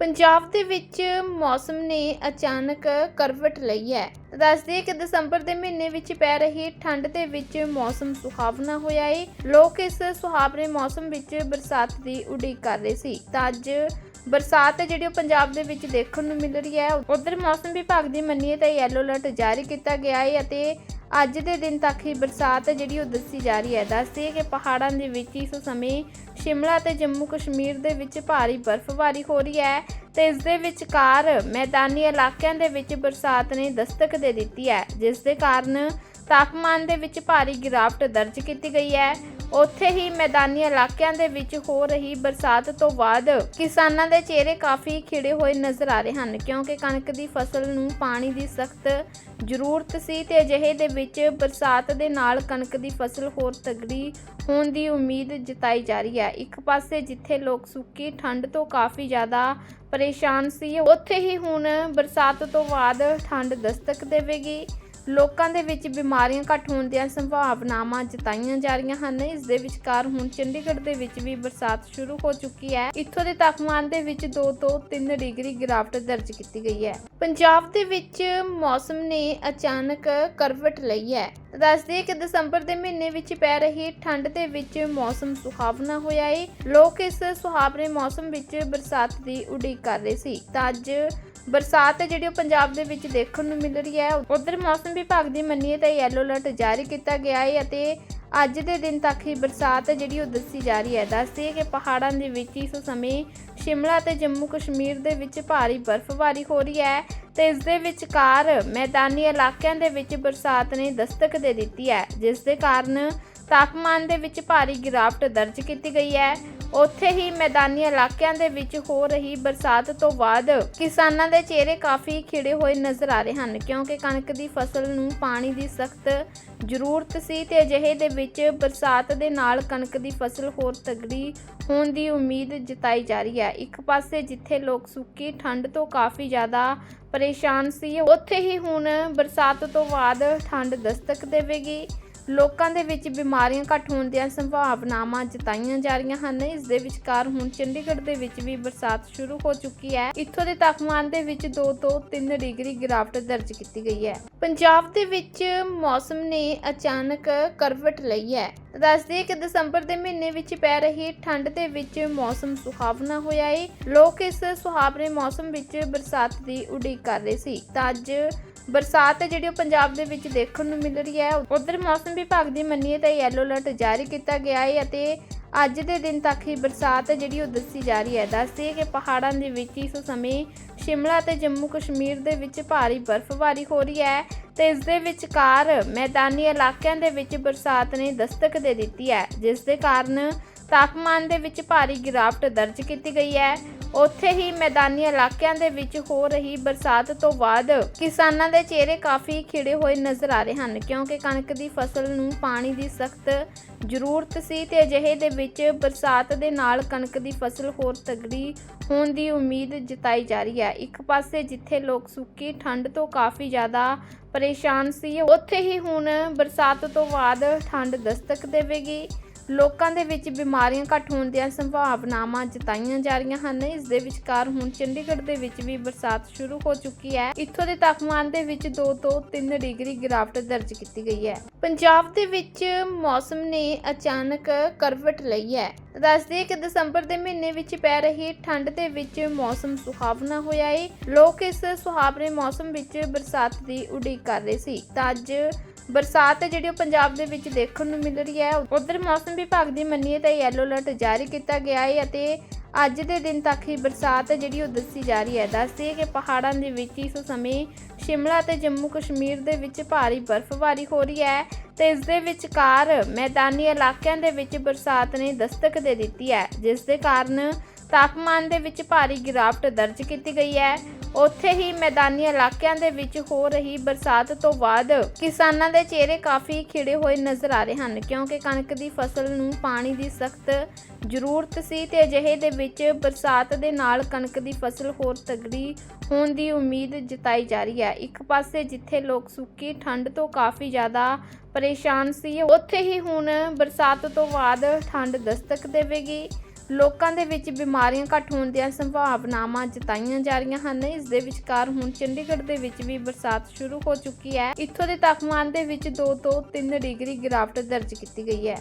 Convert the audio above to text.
ਪੰਜਾਬ ਦੇ ਵਿੱਚ ਮੌਸਮ ਨੇ ਅਚਾਨਕ ਕਰਵਟ ਲਈ ਹੈ। ਦੱਸਦੇ ਕਿ ਦਸੰਬਰ ਦੇ ਮਹੀਨੇ ਵਿੱਚ ਪੈ ਰਹੀ ਠੰਡ ਦੇ ਵਿੱਚ ਮੌਸਮ ਸੁਹਾਵਣਾ ਹੋਇਆ ਏ। ਲੋਕ ਇਸ ਸੁਹਾਵਣੇ ਮੌਸਮ ਵਿੱਚ ਬਰਸਾਤ ਦੀ ਉਡੀਕ ਕਰ ਰਹੇ ਸੀ। ਤਾਂ ਅੱਜ ਬਰਸਾਤ ਹੈ ਜਿਹੜੀ ਉਹ ਪੰਜਾਬ ਦੇ ਵਿੱਚ ਦੇਖਣ ਨੂੰ ਮਿਲ ਰਹੀ ਹੈ। ਉਧਰ ਮੌਸਮ ਵਿਭਾਗ ਦੀ ਮੰਨੀਏ ਤਾਂ ਯੈਲੋ ਅਲਰਟ ਜਾਰੀ ਕੀਤਾ ਗਿਆ ਹੈ ਅਤੇ ਅੱਜ ਦੇ ਦਿਨ ਤੱਕ ਹੀ ਬਰਸਾਤ ਹੈ ਜਿਹੜੀ ਉਹ ਦੱਸੀ ਜਾ ਰਹੀ ਹੈ। ਦੱਸਦੀ ਹੈ ਕਿ ਪਹਾੜਾਂ ਦੇ ਵਿੱਚ ਇਸ ਸਮੇਂ ਸ਼ਿਮਲਾ ਤੇ ਜੰਮੂ ਕਸ਼ਮੀਰ ਦੇ ਵਿੱਚ ਭਾਰੀ ਬਰਫ਼ਬਾਰੀ ਹੋ ਰਹੀ ਹੈ ਤੇ ਇਸ ਦੇ ਵਿਚਕਾਰ ਮੈਦਾਨੀ ਇਲਾਕਿਆਂ ਦੇ ਵਿੱਚ ਬਰਸਾਤ ਨੇ ਦਸਤਕ ਦੇ ਦਿੱਤੀ ਹੈ। ਜਿਸ ਦੇ ਕਾਰਨ ਤਾਪਮਾਨ ਦੇ ਵਿੱਚ ਭਾਰੀ ਗਿਰਾਵਟ ਦਰਜ ਕੀਤੀ ਗਈ ਹੈ। ਉੱਥੇ ਹੀ ਮੈਦਾਨੀ ਇਲਾਕਿਆਂ ਦੇ ਵਿੱਚ ਹੋ ਰਹੀ ਬਰਸਾਤ ਤੋਂ ਬਾਅਦ ਕਿਸਾਨਾਂ ਦੇ ਚਿਹਰੇ ਕਾਫੀ ਖਿੜੇ ਹੋਏ ਨਜ਼ਰ ਆ ਰਹੇ ਹਨ, ਕਿਉਂਕਿ ਕਣਕ ਦੀ ਫਸਲ ਨੂੰ ਪਾਣੀ ਦੀ ਸਖਤ ਜ਼ਰੂਰਤ ਸੀ ਤੇ ਅਜਿਹੇ ਦੇ ਵਿੱਚ ਬਰਸਾਤ ਦੇ ਨਾਲ ਕਣਕ ਦੀ ਫਸਲ ਹੋਰ ਤਗੜੀ ਹੋਣ ਦੀ ਉਮੀਦ ਜਤਾਈ ਜਾ ਰਹੀ ਹੈ। ਇੱਕ ਪਾਸੇ ਜਿੱਥੇ ਲੋਕ ਸੁੱਕੀ, ਠੰਡ ਤੋਂ ਕਾਫੀ ਜ਼ਿਆਦਾ ਪਰੇਸ਼ਾਨ ਸੀ, ਉੱਥੇ ਹੀ ਹੁਣ ਬਰਸਾਤ ਤੋਂ ਬਾਅਦ ਠੰਡ ਦਸਤਕ ਦੇਵੇਗੀ। ਲੋਕਾਂ ਦੇ ਵਿੱਚ ਬਿਮਾਰੀਆਂ ਘੱਟ ਹੋਣ ਦੀਆਂ ਸੰਭਾਵਨਾਵਾਂ ਜਤਾਈਆਂ ਜਾ ਰਹੀਆਂ ਹਨ। ਇਸ ਦੇ ਵਿਚਕਾਰ ਹੁਣ ਚੰਡੀਗੜ੍ਹ ਦੇ ਵਿੱਚ ਵੀ ਬਰਸਾਤ ਸ਼ੁਰੂ ਹੋ ਚੁੱਕੀ ਹੈ। ਇੱਥੋਂ ਦੇ ਤਾਪਮਾਨ ਦੇ ਵਿੱਚ 2 ਤੋਂ 3 ਡਿਗਰੀ ਗਿਰਾਵਟ ਦਰਜ ਕੀਤੀ ਗਈ ਹੈ। ਪੰਜਾਬ ਦੇ ਵਿੱਚ ਮੌਸਮ ਨੇ ਅਚਾਨਕ ਕਰਵਟ ਲਈ ਹੈ। ਦੱਸਦੇ ਕਿ ਦਸੰਬਰ ਦੇ ਮਹੀਨੇ ਵਿੱਚ ਪੈ ਰਹੀ ਠੰਡ ਦੇ ਵਿੱਚ ਮੌਸਮ ਸੁਹਾਵਣਾ ਹੋਇਆ ਏ। ਲੋਕ ਇਸ ਸੁਹਾਵਣੇ ਮੌਸਮ ਵਿੱਚ ਬਰਸਾਤ ਦੀ ਉਡੀਕ ਕਰ ਰਹੇ ਸੀ। ਤਾਂ ਅੱਜ ਬਰਸਾਤ ਜਿਹੜੀ ਉਹ ਪੰਜਾਬ ਦੇ ਵਿੱਚ ਦੇਖਣ ਨੂੰ ਮਿਲ ਰਹੀ ਹੈ, ਉਧਰ ਮੌਸਮ ਵਿਭਾਗ ਦੀ ਮੰਨੀਏ ਤਾਂ ਯੈਲੋ ਅਲਰਟ ਜਾਰੀ ਕੀਤਾ ਗਿਆ ਹੈ ਅਤੇ ਅੱਜ ਦੇ ਦਿਨ ਤੱਕ ਹੀ ਬਰਸਾਤ ਜਿਹੜੀ ਉਹ ਦੱਸੀ ਜਾ ਰਹੀ ਹੈ। ਦੱਸਦੇ ਕਿ ਪਹਾੜਾਂ ਦੇ ਵਿੱਚ ਇਸ ਸਮੇਂ ਸ਼ਿਮਲਾ ਤੇ ਜੰਮੂ ਕਸ਼ਮੀਰ ਦੇ ਵਿੱਚ ਭਾਰੀ ਬਰਫ਼ਬਾਰੀ ਹੋ ਰਹੀ ਹੈ ਤੇ ਇਸ ਦੇ ਵਿਚਕਾਰ ਮੈਦਾਨੀ ਇਲਾਕਿਆਂ ਦੇ ਵਿੱਚ ਬਰਸਾਤ ਨੇ ਦਸਤਕ ਦੇ ਦਿੱਤੀ ਹੈ, ਜਿਸ ਦੇ ਕਾਰਨ ਤਾਪਮਾਨ ਦੇ ਵਿੱਚ ਭਾਰੀ ਗਿਰਾਵਟ ਦਰਜ ਕੀਤੀ ਗਈ ਹੈ। ਉੱਥੇ ਹੀ ਮੈਦਾਨੀ ਇਲਾਕਿਆਂ ਦੇ ਵਿੱਚ ਹੋ ਰਹੀ ਬਰਸਾਤ ਤੋਂ ਬਾਅਦ ਕਿਸਾਨਾਂ ਦੇ ਚਿਹਰੇ ਕਾਫੀ ਖਿੜੇ ਹੋਏ ਨਜ਼ਰ ਆ ਰਹੇ ਹਨ, ਕਿਉਂਕਿ ਕਣਕ ਦੀ ਫਸਲ ਨੂੰ ਪਾਣੀ ਦੀ ਸਖਤ ਜ਼ਰੂਰਤ ਸੀ ਤੇ ਅਜਿਹੇ ਦੇ ਵਿੱਚ ਬਰਸਾਤ ਦੇ ਨਾਲ ਕਣਕ ਦੀ ਫਸਲ ਹੋਰ ਤਗੜੀ ਹੋਣ ਦੀ ਉਮੀਦ ਜਤਾਈ ਜਾ ਰਹੀ ਹੈ। ਇੱਕ ਪਾਸੇ ਜਿੱਥੇ ਲੋਕ ਸੁੱਕੀ, ਠੰਡ ਤੋਂ ਕਾਫੀ ਜ਼ਿਆਦਾ ਪਰੇਸ਼ਾਨ ਸੀ, ਉੱਥੇ ਹੀ ਹੁਣ ਬਰਸਾਤ ਤੋਂ ਬਾਅਦ ਠੰਡ ਦਸਤਕ ਦੇਵੇਗੀ। ਲੋਕਾਂ ਦੇ ਵਿੱਚ ਬਿਮਾਰੀਆਂ ਘੱਟ ਹੋਣ ਦੀਆਂ ਸੰਭਾਵਨਾਵਾਂ ਜਤਾਈਆਂ ਜਾ ਰਹੀਆਂ ਹਨ। ਇਸ ਦੇ ਵਿਚਕਾਰ ਹੁਣ ਚੰਡੀਗੜ੍ਹ ਦੇ ਵਿੱਚ ਵੀ ਬਰਸਾਤ ਸ਼ੁਰੂ ਹੋ ਚੁੱਕੀ ਹੈ। ਇੱਥੋਂ ਦੇ ਤਾਪਮਾਨ ਦੇ ਵਿੱਚ 2 ਤੋਂ 3 ਡਿਗਰੀ ਗਿਰਾਵਟ ਦਰਜ ਕੀਤੀ ਗਈ ਹੈ। ਪੰਜਾਬ ਦੇ ਵਿੱਚ ਮੌਸਮ ਨੇ ਅਚਾਨਕ ਕਰਵਟ ਲਈ ਹੈ। ਦੱਸਦੇ ਕਿ ਦਸੰਬਰ ਦੇ ਮਹੀਨੇ ਵਿੱਚ ਪੈ ਰਹੀ ਠੰਡ ਦੇ ਵਿੱਚ ਮੌਸਮ ਸੁਹਾਵਣਾ ਹੋਇਆ ਏ। ਲੋਕ ਇਸ ਸੁਹਾਵਣੇ ਮੌਸਮ ਵਿੱਚ ਬਰਸਾਤ ਦੀ ਉਡੀਕ ਕਰ ਰਹੇ ਸੀ। ਤਾਂ ਅੱਜ ਬਰਸਾਤ ਹੈ ਜਿਹੜੀ ਉਹ ਪੰਜਾਬ ਦੇ ਵਿੱਚ ਦੇਖਣ ਨੂੰ ਮਿਲ ਰਹੀ ਹੈ। ਉਧਰ ਮੌਸਮ ਵਿਭਾਗ ਦੀ ਮੰਨੀਏ ਤਾਂ ਯੈਲੋ ਅਲਰਟ ਜਾਰੀ ਕੀਤਾ ਗਿਆ ਹੈ ਅਤੇ ਅੱਜ ਦੇ ਦਿਨ ਤੱਕ ਹੀ ਬਰਸਾਤ ਜਿਹੜੀ ਉਹ ਦੱਸੀ ਜਾ ਰਹੀ ਹੈ। ਦੱਸਦੇ ਕਿ ਪਹਾੜਾਂ ਦੇ ਵਿੱਚ ਇਸ ਸਮੇਂ ਸ਼ਿਮਲਾ ਤੇ ਜੰਮੂ ਕਸ਼ਮੀਰ ਦੇ ਵਿੱਚ ਭਾਰੀ ਬਰਫ਼ਬਾਰੀ ਹੋ ਰਹੀ ਹੈ ਤੇ ਇਸ ਦੇ ਵਿਚਕਾਰ ਮੈਦਾਨੀ ਇਲਾਕਿਆਂ ਦੇ ਵਿੱਚ ਬਰਸਾਤ ਨੇ ਦਸਤਕ ਦੇ ਦਿੱਤੀ ਹੈ, ਜਿਸ ਦੇ ਕਾਰਨ ਤਾਪਮਾਨ ਦੇ ਵਿੱਚ ਭਾਰੀ ਗਿਰਾਵਟ ਦਰਜ ਕੀਤੀ ਗਈ ਹੈ। ਉੱਥੇ ਹੀ ਮੈਦਾਨੀ ਇਲਾਕਿਆਂ ਦੇ ਵਿੱਚ ਹੋ ਰਹੀ ਬਰਸਾਤ ਤੋਂ ਬਾਅਦ ਕਿਸਾਨਾਂ ਦੇ ਚਿਹਰੇ ਕਾਫੀ ਖਿੜੇ ਹੋਏ ਨਜ਼ਰ ਆ ਰਹੇ ਹਨ, ਕਿਉਂਕਿ ਕਣਕ ਦੀ ਫਸਲ ਨੂੰ ਪਾਣੀ ਦੀ ਸਖਤ ਜ਼ਰੂਰਤ ਸੀ ਤੇ ਅਜਿਹੇ ਦੇ ਵਿੱਚ ਬਰਸਾਤ ਦੇ ਨਾਲ ਕਣਕ ਦੀ ਫਸਲ ਹੋਰ ਤਗੜੀ ਹੋਣ ਦੀ ਉਮੀਦ ਜਤਾਈ ਜਾ ਰਹੀ ਹੈ। ਇੱਕ ਪਾਸੇ ਜਿੱਥੇ ਲੋਕ ਸੁੱਕੀ, ਠੰਡ ਤੋਂ ਕਾਫੀ ਜ਼ਿਆਦਾ ਪਰੇਸ਼ਾਨ ਸੀ, ਉੱਥੇ ਹੀ ਹੁਣ ਬਰਸਾਤ ਤੋਂ ਬਾਅਦ ਠੰਡ ਦਸਤਕ ਦੇਵੇਗੀ। ਲੋਕਾਂ ਦੇ ਵਿੱਚ ਬਿਮਾਰੀਆਂ ਘੱਟ ਹੋਣ ਦੀਆਂ ਸੰਭਾਵਨਾਵਾਂ ਜਤਾਈਆਂ ਜਾ ਰਹੀਆਂ ਹਨ। ਇਸ ਦੇ ਵਿਚਕਾਰ ਹੁਣ ਚੰਡੀਗੜ੍ਹ ਦੇ ਵਿੱਚ ਵੀ ਬਰਸਾਤ ਸ਼ੁਰੂ ਹੋ ਚੁੱਕੀ ਹੈ। ਇੱਥੋਂ ਦੇ ਤਾਪਮਾਨ ਦੇ ਵਿੱਚ 2 ਤੋਂ 3 ਡਿਗਰੀ ਗਿਰਾਵਟ ਦਰਜ ਕੀਤੀ ਗਈ ਹੈ। ਪੰਜਾਬ ਦੇ ਵਿੱਚ ਮੌਸਮ ਨੇ ਅਚਾਨਕ ਕਰਵਟ ਲਈ ਹੈ। ਦੱਸਦੇ ਕਿ ਦਸੰਬਰ ਦੇ ਮਹੀਨੇ ਵਿੱਚ ਪੈ ਰਹੀ ਠੰਡ ਦੇ ਵਿੱਚ ਮੌਸਮ ਸੁਹਾਵਣਾ ਹੋਇਆ ਏ। ਲੋਕ ਇਸ ਸੁਹਾਵਣੇ ਮੌਸਮ ਵਿੱਚ ਬਰਸਾਤ ਦੀ ਉਡੀਕ ਕਰ ਰਹੇ ਸੀ। ਤਾਂ ਅੱਜ ਬਰਸਾਤ ਹੈ ਜਿਹੜੀ ਉਹ ਪੰਜਾਬ ਦੇ ਵਿੱਚ ਦੇਖਣ ਨੂੰ ਮਿਲ ਰਹੀ ਹੈ। ਉਧਰ ਮੌਸਮ ਵਿਭਾਗ ਦੀ ਮੰਨੀਏ ਤਾਂ ਯੈਲੋ ਅਲਰਟ ਜਾਰੀ ਕੀਤਾ ਗਿਆ ਹੈ ਅਤੇ ਅੱਜ ਦੇ ਦਿਨ ਤੱਕ ਹੀ ਬਰਸਾਤ ਹੈ ਜਿਹੜੀ ਉਹ ਦੱਸੀ ਜਾ ਰਹੀ ਹੈ। ਦੱਸਦੇ ਕਿ ਪਹਾੜਾਂ ਦੇ ਵਿੱਚ ਇਸ ਸਮੇਂ ਸ਼ਿਮਲਾ ਤੇ ਜੰਮੂ ਕਸ਼ਮੀਰ ਦੇ ਵਿੱਚ ਭਾਰੀ ਬਰਫ਼ਬਾਰੀ ਹੋ ਰਹੀ ਹੈ। ਤੇ ਇਸ ਦੇ ਵਿਚਕਾਰ ਮੈਦਾਨੀ ਇਲਾਕਿਆਂ ਦੇ ਵਿੱਚ ਬਰਸਾਤ ਨੇ ਦਸਤਕ ਦੇ ਦਿੱਤੀ ਹੈ, ਜਿਸ ਦੇ ਕਾਰਨ ਤਾਪਮਾਨ ਦੇ ਵਿੱਚ ਭਾਰੀ ਗਿਰਾਵਟ ਦਰਜ ਕੀਤੀ ਗਈ ਹੈ। ਉੱਥੇ ਹੀ ਮੈਦਾਨੀ ਇਲਾਕਿਆਂ ਦੇ ਵਿੱਚ ਹੋ ਰਹੀ ਬਰਸਾਤ ਤੋਂ ਬਾਅਦ ਕਿਸਾਨਾਂ ਦੇ ਚਿਹਰੇ ਕਾਫੀ ਖਿੜੇ ਹੋਏ ਨਜ਼ਰ ਆ ਰਹੇ ਹਨ, ਕਿਉਂਕਿ ਕਣਕ ਦੀ ਫਸਲ ਨੂੰ ਪਾਣੀ ਦੀ ਸਖਤ ਜ਼ਰੂਰਤ ਸੀ ਤੇ ਅਜਿਹੇ ਦੇ ਵਿੱਚ ਬਰਸਾਤ ਦੇ ਨਾਲ ਕਣਕ ਦੀ ਫਸਲ ਹੋਰ ਤਗੜੀ ਹੋਣ ਦੀ ਉਮੀਦ ਜਤਾਈ ਜਾ ਰਹੀ ਹੈ। ਇੱਕ ਪਾਸੇ ਜਿੱਥੇ ਲੋਕ ਸੁੱਕੀ, ਠੰਡ ਤੋਂ ਕਾਫੀ ਜ਼ਿਆਦਾ ਪਰੇਸ਼ਾਨ ਸੀ। ਉੱਥੇ ਹੀ ਹੁਣ ਬਰਸਾਤ ਤੋਂ ਬਾਅਦ ਠੰਡ ਦਸਤਕ ਦੇਵੇਗੀ। ਲੋਕਾਂ ਦੇ ਵਿੱਚ ਬਿਮਾਰੀਆਂ ਘੱਟ ਹੋਣ ਦੀਆਂ ਸੰਭਾਵਨਾਵਾਂ ਜਤਾਈਆਂ ਜਾ ਰਹੀਆਂ ਹਨ। ਇਸ ਦੇ ਵਿਚਕਾਰ ਹੁਣ ਚੰਡੀਗੜ੍ਹ ਦੇ ਵਿੱਚ ਵੀ ਬਰਸਾਤ ਸ਼ੁਰੂ ਹੋ ਚੁੱਕੀ ਹੈ। ਇੱਥੋਂ ਦੇ ਤਾਪਮਾਨ ਦੇ ਵਿੱਚ 2 ਤੋਂ 3 ਡਿਗਰੀ ਗਿਰਾਵਟ ਦਰਜ ਕੀਤੀ ਗਈ ਹੈ।